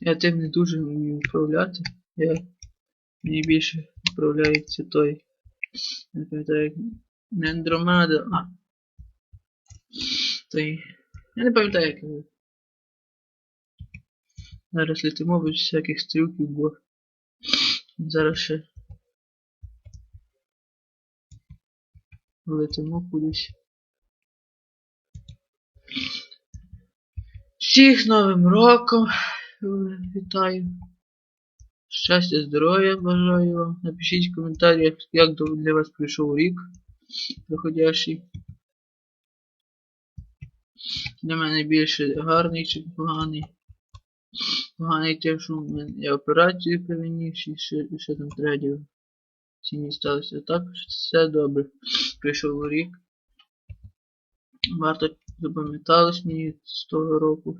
Я тим не дуже вмію управляти. Я мені більше управляється той. Не пам'ятаю, як не Андромеда, а. Той. Я не пам'ятаю, як його. Зараз летимо без всяких стрілків, бо зараз ще летимо кудись. Всіх Новим роком! Вітаю! Щастя, здоров'я бажаю вам. Напишіть в коментарях, як для вас пройшов рік проходящий. Для мене більше гарний чи поганий. Поганий те, що я операцію переніс і ще, ще там третє. Сім'ї сталося. Так, все добре. Прийшов рік. Варто запам'яталось мені з того року.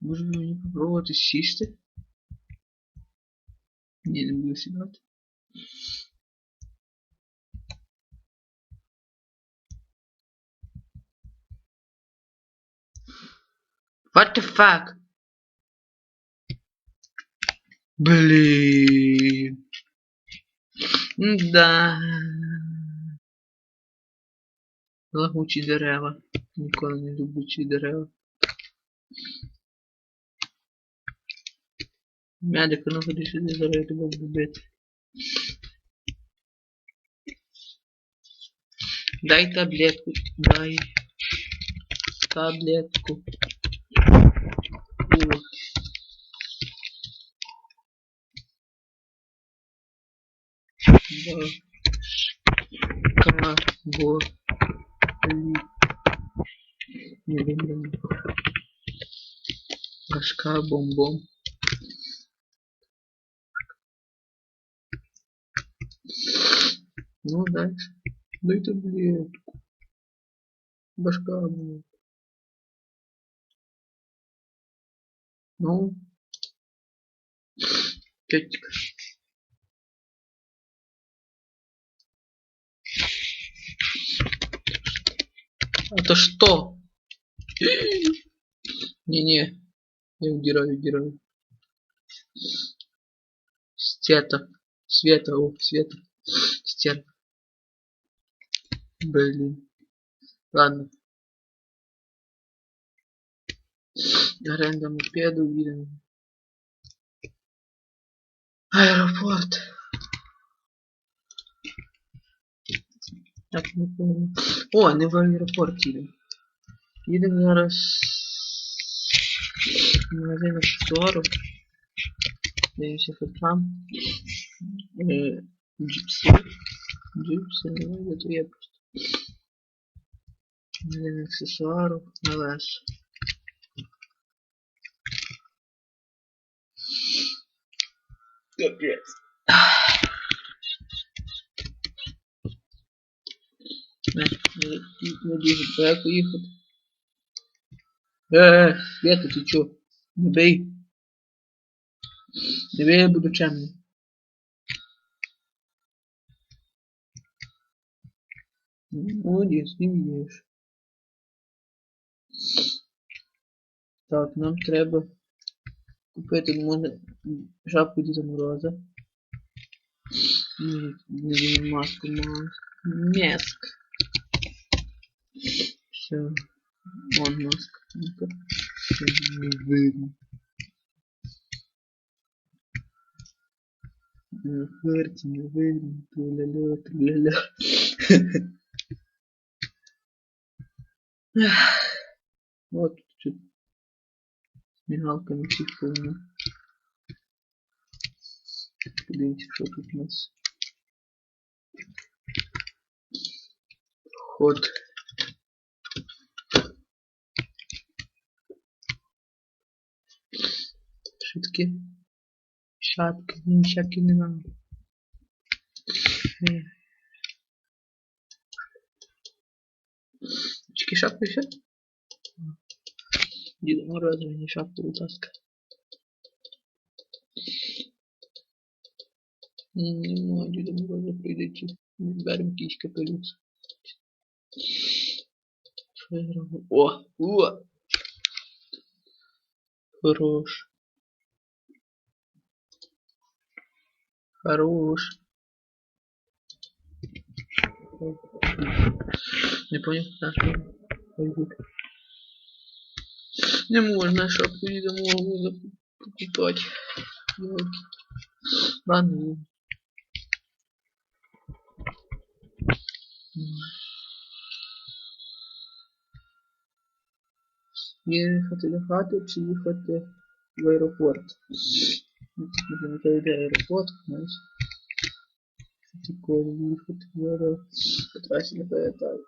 Може мені попробувати сісти? Ні, не буду сідати. What the fuck? Блін. Да. Лагучі дерева. Ніколи не любучі дерева. Медик, ну ходи сюди, зараз тебе буду. Дай таблетку, дай таблетку. О. Да. Кого? Не люблю. Башка бомбом. Ну, дальше. Дай таблетку. Башка бомбом. Ну. Тетка. Это что? Не-не. Я удираю, удираю. Света. Света, о, Света. Стерва. Блин. Ладно. Аренда мопеда увидим. Аэропорт. Так, не помню. О, не в аеропорт їдемо. Їдемо зараз в магазин аксесуару. Дивимося, там. Джипси. Джипси, ну, это я просто. Магазин аксесуару, ЛС. Капец. Не, не, дуже далеко їхати. Е, Света, ти чо? Не бий. Не бий, я буду чемний. Молодець, не б'єш. Так, нам треба купити можна шапку Діда Мороза. Маску, маску. Меск. Вон маска. Ну-ка. Не видно. Карте не видно. Труля-ля, труля-ля. Вот тут с мигалками повно. Подивіться, що тут у нас. Ход. Таке? Шапки, ні, шапки не надо. Е. Тільки шапки все? Діда Мороза, мені шапку, будь ласка. Нема Діда Мороза прийдеться. Беремо якийсь капелюц. Що я роблю? О! О! Хорош. Хорош. Не понял, на. Не можна шапку не можу покупати. Ёлки. Ладно. Їхати до хати чи їхати в аеропорт? Ну, тут, Не пам'ятаю, де аеропорт, знаєш. Такое їхати в аеропорт. По трасі не.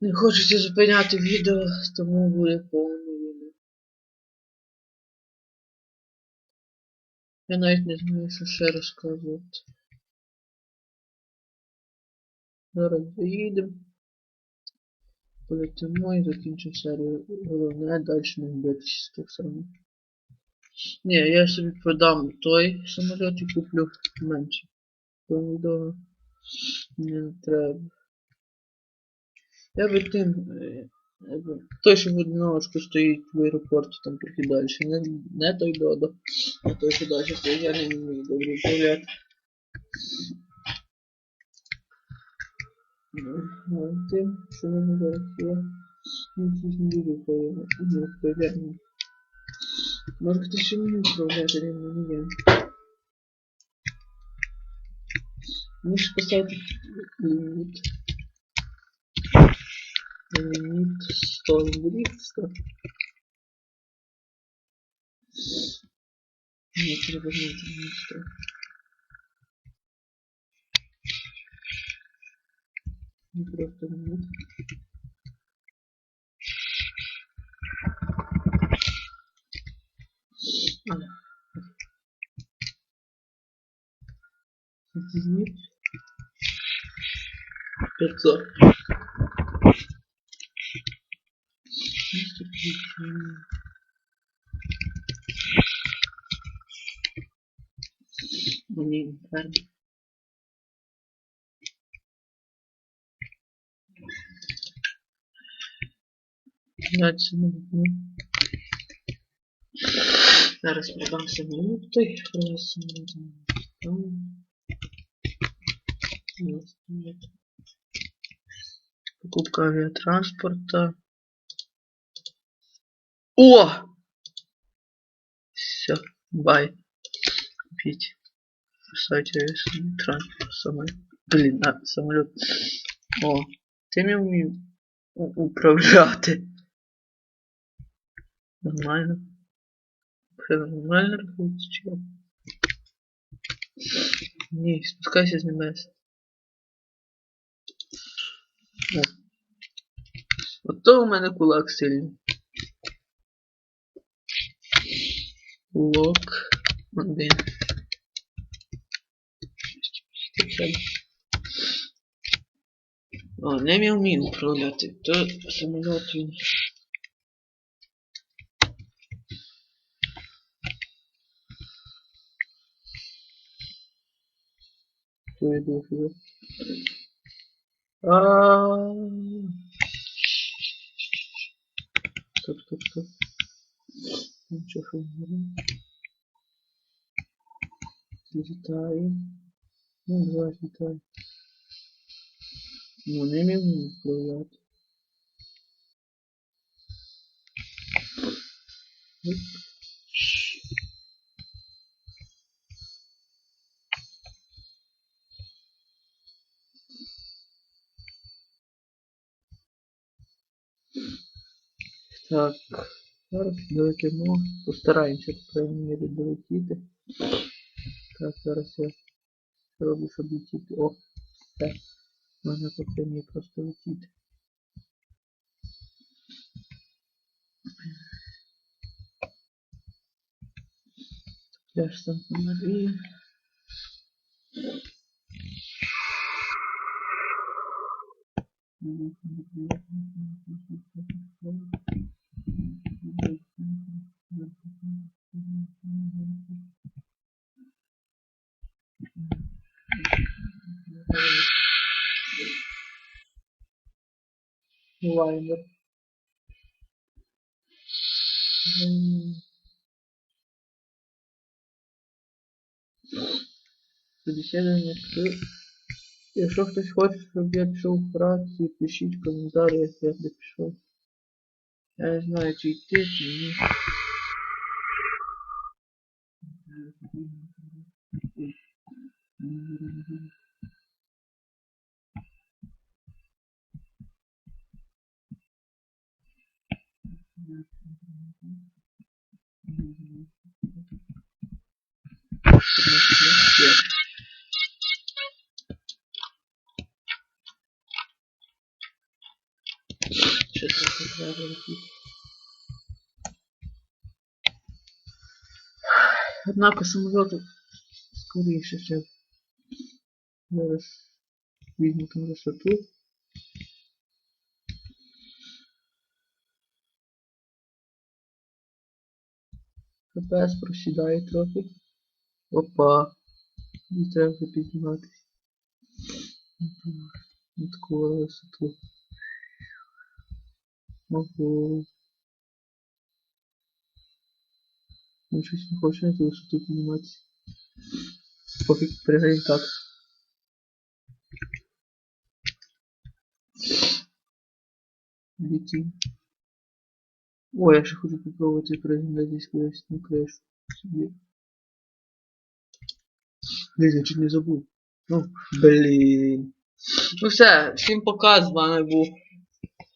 Не хочеться зупиняти відео, тому буде повне відео. Я навіть не знаю, що ще розказувати. Зараз доїдемо. Полетимо і закінчимо серію. Головне далі не вбитися так само. Ні, я собі продам той самоліт і куплю менше. Відео не треба. Я би тим. е, би- Той, що в одиночку стоїть в аеропорті, там трохи далі. Не, не той додо, а той, що далі я не вмію добре управляти. Тим, що в мене зараз є. Щось не. Не впевнено. Може хтось ще вміє управляти, я не вмію. Можеш поставити ліміт. Лимит 100 английского. Нет, треба знать лимит 100. Не просто лимит. А. Лимит 500. Место включения. Блин, фарм. Дать самолет. Зараз продам самолеты. Продам самолеты. Там. Есть, нет. Покупка авиатранспорта. О! Все, бай. Купить. Кстати, транспорт самолет. Блин, а, самолет. О, ти не вмів у- управляти. Нормально. Все нормально рахується, чи як? Спускайся з небес. О. Ото у мене кулак сильний. Лок один. О, не міг вмію управляти. То самоліт він. Що я думав сюди? Ааа. Стоп, стоп, стоп. Нічого, що не буде. Злітає. Ну, давай злітає. Ну, не міг управляти. Оп. Так, зараз долетимо. Постараємося, по крайній мірі, долетіти. Так, зараз я роблю, щоб летіти. О, все. Можна по прямій просто летіти. Пляж Санта-Марія. Olaylı. Bir şey dönmesi Якщо хтось хоче, щоб я пішов в працю, пишіть в коментарях, як я пішов. Я не знаю, чи йти, чи ні. Є. Ще трохи робити. Однако самолету скоріше ще. Зараз візьму там висоту. КПС просідає трохи. Опа. І треба вже підніматись. На таку висоту. Ого. Щось не хочу на ту висоту підніматися. Поки пригаємо так. Летим. О, я ще хочу попробувати прыгнути десь кудись на кришу. Собі. Блін, я чуть не забув. Ну, блін. Ну все, всім пока, з вами був